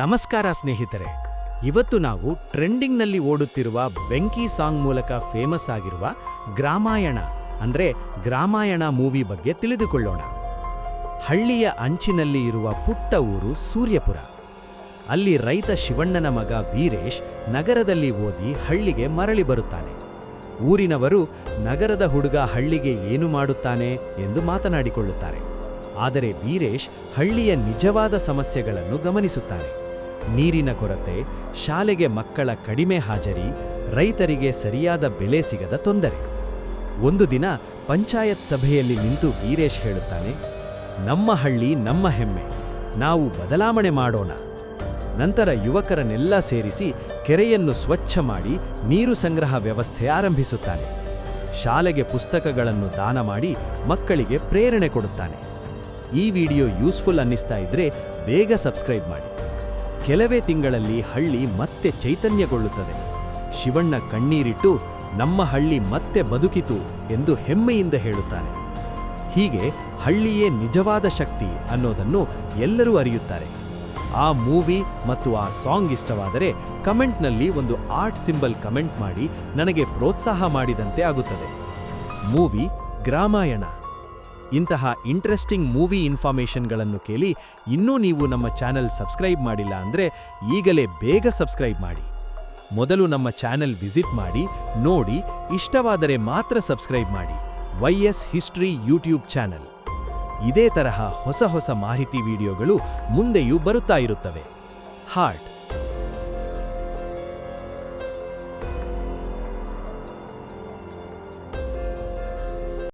ನಮಸ್ಕಾರ ಸ್ನೇಹಿತರೆ, ಇವತ್ತು ನಾವು ಟ್ರೆಂಡಿಂಗ್ನಲ್ಲಿ ಓಡುತ್ತಿರುವ ಬೆಂಕಿ ಸಾಂಗ್ ಮೂಲಕ ಫೇಮಸ್ ಆಗಿರುವ ಗ್ರಾಮಾಯಣ, ಅಂದರೆ ಗ್ರಾಮಾಯಣ ಮೂವಿ ಬಗ್ಗೆ ತಿಳಿದುಕೊಳ್ಳೋಣ. ಹಳ್ಳಿಯ ಅಂಚಿನಲ್ಲಿ ಇರುವ ಪುಟ್ಟ ಊರು ಸೂರ್ಯಪುರ. ಅಲ್ಲಿ ರೈತ ಶಿವಣ್ಣನ ಮಗ ವೀರೇಶ್ ನಗರದಲ್ಲಿ ಓದಿ ಹಳ್ಳಿಗೆ ಮರಳಿ ಬರುತ್ತಾನೆ. ಊರಿನವರು ನಗರದ ಹುಡುಗ ಹಳ್ಳಿಗೆ ಏನು ಮಾಡುತ್ತಾನೆ ಎಂದು ಮಾತನಾಡಿಕೊಳ್ಳುತ್ತಾರೆ. ಆದರೆ ವೀರೇಶ್ ಹಳ್ಳಿಯ ನಿಜವಾದ ಸಮಸ್ಯೆಗಳನ್ನು ಗಮನಿಸುತ್ತಾನೆ. ನೀರಿನ ಕೊರತೆ, ಶಾಲೆಗೆ ಮಕ್ಕಳ ಕಡಿಮೆ ಹಾಜರಿ, ರೈತರಿಗೆ ಸರಿಯಾದ ಬೆಲೆ ಸಿಗದ ತೊಂದರೆ. ಒಂದು ದಿನ ಪಂಚಾಯತ್ ಸಭೆಯಲ್ಲಿ ನಿಂತು ವೀರೇಶ್ ಹೇಳುತ್ತಾನೆ, ನಮ್ಮ ಹಳ್ಳಿ, ನಮ್ಮ ಹೆಮ್ಮೆ. ನಾವು ಬದಲಾವಣೆ ಮಾಡೋಣ. ನಂತರ ಯುವಕರನ್ನೆಲ್ಲ ಸೇರಿಸಿ ಕೆರೆಯನ್ನು ಸ್ವಚ್ಛ ಮಾಡಿ ನೀರು ಸಂಗ್ರಹ ವ್ಯವಸ್ಥೆ ಆರಂಭಿಸುತ್ತಾನೆ. ಶಾಲೆಗೆ ಪುಸ್ತಕಗಳನ್ನು ದಾನ ಮಾಡಿ ಮಕ್ಕಳಿಗೆ ಪ್ರೇರಣೆ ಕೊಡುತ್ತಾನೆ. ಈ ವಿಡಿಯೋ ಯೂಸ್ಫುಲ್ ಅನ್ನಿಸ್ತಾ ಇದ್ರೆ ಬೇಗ ಸಬ್ಸ್ಕ್ರೈಬ್ ಮಾಡಿ. ಕೆಲವೇ ತಿಂಗಳಲ್ಲಿ ಹಳ್ಳಿ ಮತ್ತೆ ಚೈತನ್ಯಗೊಳ್ಳುತ್ತದೆ. ಶಿವಣ್ಣ ಕಣ್ಣೀರಿಟ್ಟು, ನಮ್ಮ ಹಳ್ಳಿ ಮತ್ತೆ ಬದುಕಿತು ಎಂದು ಹೆಮ್ಮೆಯಿಂದ ಹೇಳುತ್ತಾನೆ. ಹೀಗೆ ಹಳ್ಳಿಯೇ ನಿಜವಾದ ಶಕ್ತಿ ಅನ್ನೋದನ್ನು ಎಲ್ಲರೂ ಅರಿಯುತ್ತಾರೆ. ಆ ಮೂವಿ ಮತ್ತು ಆ ಸಾಂಗ್ ಇಷ್ಟವಾದರೆ ಕಮೆಂಟ್ನಲ್ಲಿ ಒಂದು ಆರ್ಟ್ ಸಿಂಬಲ್ ಕಮೆಂಟ್ ಮಾಡಿ ನನಗೆ ಪ್ರೋತ್ಸಾಹ ಮಾಡಿದಂತೆ ಆಗುತ್ತದೆ. ಮೂವಿ ಗ್ರಾಮಾಯಣ. ಇಂತಹ ಇಂಟ್ರೆಸ್ಟಿಂಗ್ ಮೂವಿ ಇನ್ಫಾರ್ಮೇಷನ್ಗಳನ್ನು ಕೇಳಿ ಇನ್ನೂ ನೀವು ನಮ್ಮ ಚಾನೆಲ್ ಸಬ್ಸ್ಕ್ರೈಬ್ ಮಾಡಿಲ್ಲ ಅಂದರೆ ಈಗಲೇ ಬೇಗ ಸಬ್ಸ್ಕ್ರೈಬ್ ಮಾಡಿ. ಮೊದಲು ನಮ್ಮ ಚಾನೆಲ್ ವಿಸಿಟ್ ಮಾಡಿ, ನೋಡಿ, ಇಷ್ಟವಾದರೆ ಮಾತ್ರ ಸಬ್ಸ್ಕ್ರೈಬ್ ಮಾಡಿ. Y S history YouTube channel. ಇದೇ ತರಹ ಹೊಸ ಹೊಸ ಮಾಹಿತಿ ವಿಡಿಯೋಗಳು ಮುಂದೆಯೂ ಬರುತ್ತಾ ಇರುತ್ತವೆ. ಹಾರ್ಟ್